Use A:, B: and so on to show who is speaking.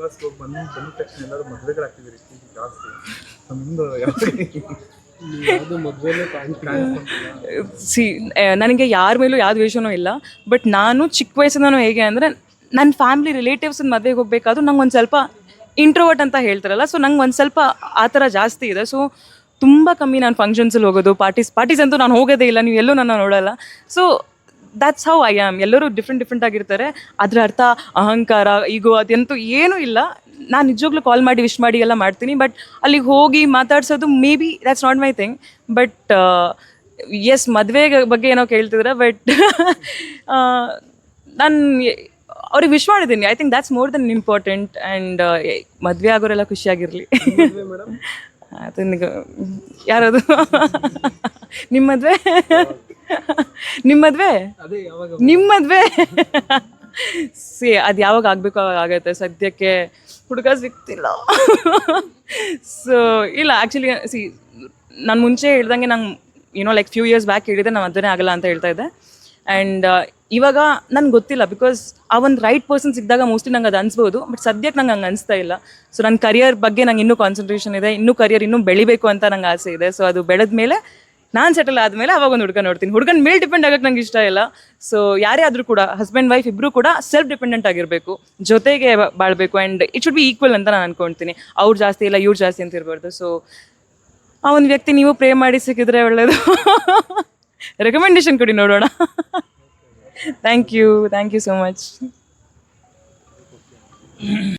A: ಹೋಗಿ ಬಂದು ಬಂದ ತಕ್ಷಣ ಎಲ್ಲರೂ ಮದುವೆಗಳಾಗ್ತಿದ್ದಾರೆ ಜಾಸ್ತಿ.
B: ಸಿ ನನಗೆ ಯಾರ ಮೇಲೂ ಯಾವ ದ್ವೇಷನೂ ಇಲ್ಲ. ಬಟ್ ನಾನು ಚಿಕ್ಕ ವಯಸ್ಸಿಂದನೂ ಹೇಗೆ ಅಂದರೆ ನನ್ನ ಫ್ಯಾಮಿಲಿ ರಿಲೇಟಿವ್ಸ್ ಮದುವೆಗೆ ಹೋಗ್ಬೇಕಾದ್ರೂ ನಂಗೆ ಒಂದು ಸ್ವಲ್ಪ ಇಂಟ್ರೋವರ್ಟ್ ಅಂತ ಹೇಳ್ತಾರಲ್ಲ ಸೊ ನಂಗೆ ಒಂದು ಸ್ವಲ್ಪ ಆ ಥರ ಜಾಸ್ತಿ ಇದೆ. ಸೊ ತುಂಬ ಕಮ್ಮಿ ನಾನು ಫಂಕ್ಷನ್ಸಲ್ಲಿ ಹೋಗೋದು ಪಾರ್ಟೀಸ್ ಪಾರ್ಟೀಸ್ ಅಂತೂ ನಾನು ಹೋಗೋದೇ ಇಲ್ಲ ನೀವು ಎಲ್ಲೂ ನನ್ನ ನೋಡಲ್ಲ. So that's how I am ಎಲ್ಲರೂ ಡಿಫ್ರೆಂಟ್ ಡಿಫ್ರೆಂಟ್ ಆಗಿರ್ತಾರೆ. ಅದರ ಅರ್ಥ ಅಹಂಕಾರ ಈಗೋ ಅದಂತೂ ಏನೂ ಇಲ್ಲ. ನಾನು ನಿಜವಾಗ್ಲೂ ಕಾಲ್ ಮಾಡಿ ವಿಶ್ ಮಾಡಿ ಎಲ್ಲ ಮಾಡ್ತೀನಿ. ಬಟ್ ಅಲ್ಲಿಗೆ ಹೋಗಿ ಮಾತಾಡ್ಸೋದು maybe that's not my thing but yes ಮದುವೆ ಬಗ್ಗೆ ಏನೋ ಕೇಳ್ತಿದ್ರೆ ಬಟ್ ನಾನು ಅವ್ರಿಗೆ ವಿಶ್ ಮಾಡಿದ್ದೀನಿ I think that's more than important and ಮದುವೆ ಆಗೋರೆಲ್ಲ ಖುಷಿಯಾಗಿರಲಿ ಅದನ್ನ ಯಾರದು? ನಿಮ್ಮ ಮದುವೆ? ನಿಮ್ಮ ಮದುವೆ?
A: ಅದೇ ಯಾವಾಗ
B: ನಿಮ್ಮ ಮದುವೆ? ಸಿ ಅದು ಯಾವಾಗ ಆಗಬೇಕು ಅವಾಗ ಆಗತ್ತೆ. ಸದ್ಯಕ್ಕೆ ಹುಡುಗ ಸಿಗ್ತಿಲ್ಲ. ಸೊ ಇಲ್ಲ ಆ್ಯಕ್ಚುಲಿ ಸಿ ನಾನು ಮುಂಚೆ ಹೇಳ್ದಂಗೆ ನಂಗೆ you know like few years back ಹೇಳಿದೆ ನಾನು ಮದುವೆ ಆಗಲ್ಲ ಅಂತ ಹೇಳ್ತಾ ಇದ್ದೆ. ಆ್ಯಂಡ್ ಇವಾಗ ನನ್ಗೆ ಗೊತ್ತಿಲ್ಲ ಬಿಕಾಸ್ ಆ ಒಂದು ರೈಟ್ ಪರ್ಸನ್ ಸಿಕ್ಕಿದಾಗ ಮೋಸ್ಟ್ಲಿ ನಂಗೆ ಅದು ಅನ್ಸ್ಬೋದು. ಬಟ್ ಸದ್ಯಕ್ಕೆ ನಂಗೆ ಹಂಗೆ ಅನಿಸ್ತಾ ಇಲ್ಲ. ಸೊ ನನ್ನ ಕರಿಯರ್ ಬಗ್ಗೆ ನಂಗೆ ಇನ್ನೂ ಕಾನ್ಸಂಟ್ರೇಷನ್ ಇದೆ. ಇನ್ನೂ ಕರಿಯರ್ ಇನ್ನೂ ಬೆಳಿಬೇಕು ಅಂತ ನಂಗೆ ಆಸೆ ಇದೆ. ಸೊ ಅದು ಬೆಳೆದ ಮೇಲೆ ನಾನು ಸೆಟಲ್ ಆದಮೇಲೆ ಅವಾಗ ಒಂದು ಹುಡುಗ ನೋಡ್ತೀನಿ. ಹುಡುಗನ ಮೇಲೆ ಡಿಪೆಂಡ್ ಆಗಕ್ಕೆ ನಂಗೆ ಇಷ್ಟ ಇಲ್ಲ. ಸೊ ಯಾರೇ ಆದರೂ ಕೂಡ ಹಸ್ಬೆಂಡ್ ವೈಫ್ ಇಬ್ಬರು ಕೂಡ ಸೆಲ್ಫ್ ಡಿಪೆಂಡೆಂಟ್ ಆಗಿರಬೇಕು. ಜೊತೆಗೆ ಬಾಳ್ಬೇಕು and it should be equal ಅಂತ ನಾನು ಅನ್ಕೊಂತೀನಿ. ಅವ್ರು ಜಾಸ್ತಿ ಇಲ್ಲ, ಇವ್ರು ಜಾಸ್ತಿ ಅಂತ ಇರಬಾರ್ದು. ಸೊ ಆ ಒಂದು ವ್ಯಕ್ತಿ ನೀವು ಪ್ರೇ ಮಾಡಿ ಸಿಕ್ಕಿದ್ರೆ ಒಳ್ಳೆಯದು ರೆಕಮೆಂಡೇಶನ್ ಕೊಡಿ ನೋಡೋಣ. Thank you thank you so much